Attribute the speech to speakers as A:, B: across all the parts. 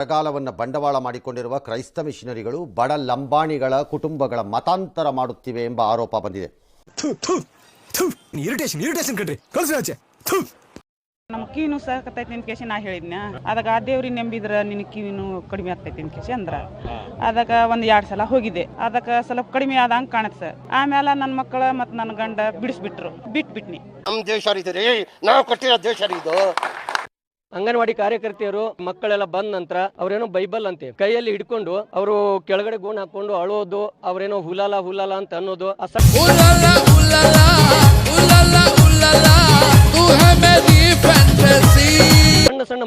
A: ಬರಗಾಲವನ್ನು ಬಂಡವಾಳ ಮಾಡಿಕೊಂಡಿರುವ ಕ್ರೈಸ್ತ ಮಿಷನರಿಗಳು ಬಡ ಲಂಬಾಣಿಗಳ ಕುಟುಂಬಗಳ ಮತಾಂತರ ಮಾಡುತ್ತಿವೆ ಎಂಬ ಆರೋಪ ಬಂದಿದೆ.
B: ಇರಿಟೇಷನ್ ಇರಿಟೇಷನ್ ಕಣ್ರಿ. ಕಳ್ಸಿ ಆಚೆ.
C: ನಮ್ಮ ಕೀನು ಸಾಕತೈತಿ ನಿನ್ ಕೇಸಿ ನಾ ಹೇಳಿದ್ನ. ಅದಾಗ ಆ ದೇವ್ರಿಗೆ ನೆಂಬಿದ್ರ ನಿನ್ ಕೀನು ಕಡಿಮೆ ಆಗ್ತೈತಿ ನಿನ್ ಕೇಸಿ ಅಂದ್ರ. ಅದಕ್ಕ ಒಂದ್ ಎರಡ್ ಸಲ ಹೋಗಿದೆ. ಅದಕ್ಕ ಸ್ವಲ್ಪ ಕಡಿಮೆ ಆದಂಗ ಕಾಣತ್ ಸರ್. ಆಮೇಲೆ ನನ್ನ ಮಕ್ಕಳ ಮತ್ ನನ್ನ ಗಂಡ ಬಿಡಿಸ್ಬಿಟ್ರು. ಬಿಟ್ಬಿಟ್ನಿ.
D: ನಮ್ಮ ದೇಶ ನಾವು ಕಟ್ಟಿರೋ ದೇಶ ರೀ ಇದು.
E: ಅಂಗನವಾಡಿ ಕಾರ್ಯಕರ್ತೆಯರು, ಮಕ್ಕಳೆಲ್ಲ ಬಂದ ನಂತರ ಅವರೇನೋ ಬೈಬಲ್ ಅಂತೆ. ಕೈಯಲ್ಲಿ ಹಿಡ್ಕೊಂಡು ಅವರು ಕೆಳಗಡೆ ಗೋಣ ಹಾಕೊಂಡು ಅಳೋದು, ಅವರೇನೋ ಹುಲಾಲ ಹುಲಾಲ ಅಂತ ಅನ್ನೋದು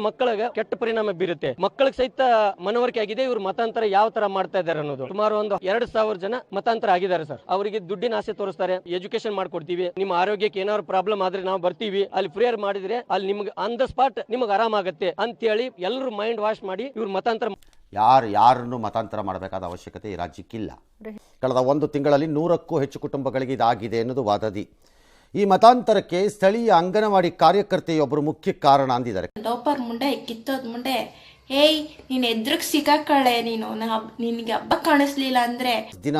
E: ಮಕ್ಕಳಿಗೆ ಕೆಟ್ಟ ಪರಿಣಾಮ ಬೀರುತ್ತೆ. ಮಕ್ಕಳಿಗೆ ಸಹಿತ ಮನವರಿಕೆ ಆಗಿದೆ ಇವರು ಮತಾಂತರ ಯಾವ ತರ ಮಾಡ್ತಾ ಇದ್ದಾರೆ ಅನ್ನೋದು. ಸುಮಾರು ಒಂದು ಎರಡ್ ಸಾವಿರ ಜನ ಮತಾಂತರ ಆಗಿದ್ದಾರೆ ಸರ್. ಅವರಿಗೆ ದುಡ್ಡಿನ ಆಸೆ ತೋರಿಸ್ತಾರೆ ಎಜುಕೇಶನ್ ಮಾಡ್ಕೊಡ್ತೀವಿ ನಿಮ್ಮ ಆರೋಗ್ಯಕ್ಕೆ ಏನಾದ್ರು ಪ್ರಾಬ್ಲಮ್ ಆದ್ರೆ ನಾವು ಬರ್ತೀವಿ ಅಲ್ಲಿ ಪ್ರೇಯರ್ ಮಾಡಿದ್ರೆ ಅಲ್ಲಿ ನಿಮ್ಗೆ ಆನ್ ದ ಸ್ಪಾಟ್ ನಿಮ್ಗೆ ಆರಾಮಾಗತ್ತೆ ಅಂತೇಳಿ ಎಲ್ಲರೂ ಮೈಂಡ್ ವಾಶ್ ಮಾಡಿ ಇವ್ರು ಮತಾಂತರ
A: ಯಾರು ಯಾರನ್ನು ಮತಾಂತರ ಮಾಡಬೇಕಾದ ಅವಶ್ಯಕತೆ ಈ ರಾಜ್ಯಕ್ಕಿಲ್ಲ. ಕಳೆದ ಒಂದು ತಿಂಗಳಲ್ಲಿ ನೂರಕ್ಕೂ ಹೆಚ್ಚು ಕುಟುಂಬಗಳಿಗೆ ಇದಾಗಿದೆ ಎನ್ನುವುದು ವಾದದಿ. ಈ ಮತಾಂತರಕ್ಕೆ ಸ್ಥಳೀಯ ಅಂಗನವಾಡಿ ಕಾರ್ಯಕರ್ತೆಯೊಬ್ಬರು ಮುಖ್ಯ ಕಾರಣ ಅಂದಿದ್ದಾರೆ.
F: ಲೋಪರ್ ಮುಂಡೆ ಕಿತ್ತೋದ್ ಮುಂಡೆ ಏಯ್ ನೀನ್ ಎದ್ರಗ್ ಸಿಕ್ಕಾಕಳೆ ನೀನು. ನಿನ್ಗೆ ಹಬ್ಬ ಕಾಣಿಸ್ಲಿಲ್ಲ ಅಂದ್ರೆ.
A: ದಿನ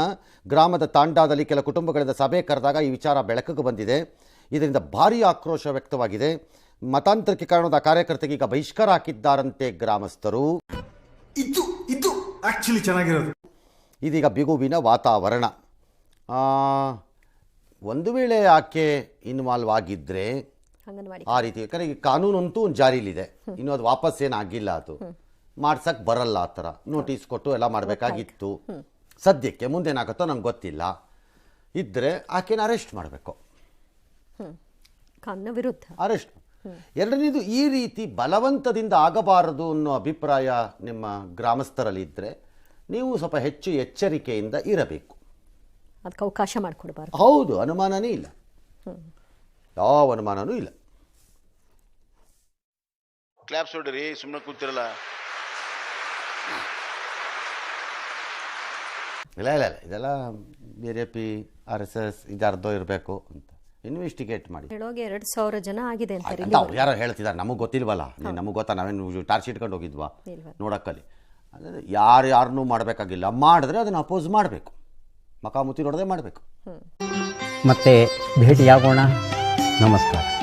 A: ಗ್ರಾಮದ ತಾಂಡಾದಲ್ಲಿ ಕೆಲ ಕುಟುಂಬಗಳಿಂದ ಸಭೆ ಕರೆದಾಗ ಈ ವಿಚಾರ ಬೆಳಕಿಗೆ ಬಂದಿದೆ. ಇದರಿಂದ ಭಾರಿ ಆಕ್ರೋಶ ವ್ಯಕ್ತವಾಗಿದೆ. ಮತಾಂತರಕ್ಕೆ ಕಾರಣದ ಕಾರ್ಯಕರ್ತೆಗೆ ಈಗ ಬಹಿಷ್ಕಾರ ಹಾಕಿದ್ದಾರಂತೆ ಗ್ರಾಮಸ್ಥರು.
B: ಇದು ಇದು ಆಕ್ಚುಲಿ ಚೆನ್ನಾಗಿರೋದು.
A: ಇದೀಗ ಬಿಗುವಿನ ವಾತಾವರಣ. ಆ, ಒಂದು ವೇಳೆ ಆಕೆ ಇನ್ವಾಲ್ವ್ ಆಗಿದ್ದರೆ ಆ ರೀತಿ ಯಾಕಂದರೆ ಕಾನೂನು ಕಾನೂನಂತೂ ಒಂದು ಜಾರಿಲಿದೆ ಇನ್ನು ಅದು ವಾಪಸ್ ಏನಾಗಿಲ್ಲ ಅದು. ಮಾಡ್ಸಕ್ಕೆ ಬರಲ್ಲ ಆ ಥರ. ನೋಟಿಸ್ ಕೊಟ್ಟು ಎಲ್ಲ ಮಾಡಬೇಕಾಗಿತ್ತು. ಸದ್ಯಕ್ಕೆ ಮುಂದೇನಾಗುತ್ತೋ ನಮ್ಗೆ ಗೊತ್ತಿಲ್ಲ. ಇದ್ದರೆ ಆಕೆನ ಅರೆಸ್ಟ್ ಮಾಡಬೇಕು.
G: ಕಾನೂನ ವಿರುದ್ಧ.
A: ಅರೆಸ್ಟ್. ಎರಡನೇದು ಈ ರೀತಿ ಬಲವಂತದಿಂದ ಆಗಬಾರದು ಅನ್ನೋ ಅಭಿಪ್ರಾಯ ನಿಮ್ಮ ಗ್ರಾಮಸ್ಥರಲ್ಲಿ ಇದ್ದರೆ ನೀವು ಸ್ವಲ್ಪ ಹೆಚ್ಚು ಎಚ್ಚರಿಕೆಯಿಂದ ಇರಬೇಕು.
G: ಅದಕ್ಕೆ ಅವಕಾಶ ಮಾಡಿಕೊಡ್ಬಾರ್ದು.
A: ಹೌದು ಅನುಮಾನನೇ ಇಲ್ಲ. ಯಾವ ಅನುಮಾನನೂ ಇಲ್ಲ.
H: ಕ್ಲಾಪ್ಸ್ ಹೊಡ್ರಿ ಸುಮ್ಮನೆ ಕೂತಿರಲ್ಲ.
A: ಇಲ್ಲ ಇಲ್ಲ ಇಲ್ಲ ಇದೆಲ್ಲ B J P R S S ಇದರ್ಧೋ ಇರಬೇಕು ಅಂತ. ಇನ್ವೆಸ್ಟಿಗೇಟ್ ಮಾಡಿ.
G: ಹೇಳೋಗೆ ಎರಡು ಸಾವಿರ ಜನ ಆಗಿದೆ
A: ಅಂತ ಅವ್ರು ಯಾರೋ ಹೇಳ್ತಿದ್ದಾರೆ ನಮಗೆ ಗೊತ್ತಿಲ್ವಲ್ಲ? ನಮಗೆ ಗೊತ್ತಾ ನಾವೇನು ಟಾರ್ಚ್ ಇಟ್ಕೊಂಡು ಹೋಗಿದ್ವಾ?
G: ನೋಡೋಕ್ಕಲ್ಲಿ
A: ನೋಡಕ್ಕಲ್ಲಿ. ಅಂದರೆ ಯಾರು ಯಾರನ್ನೂ ಮಾಡಬೇಕಾಗಿಲ್ಲ. ಮಾಡಿದ್ರೆ ಅದನ್ನು ಅಪೋಸ್ ಮಾಡಬೇಕು. ಮಕಾಮುತಿ ನೋಡದೆ ಮಾಡಬೇಕು.
I: ಮತ್ತೆ ಭೇಟಿಯಾಗೋಣ. ನಮಸ್ಕಾರ.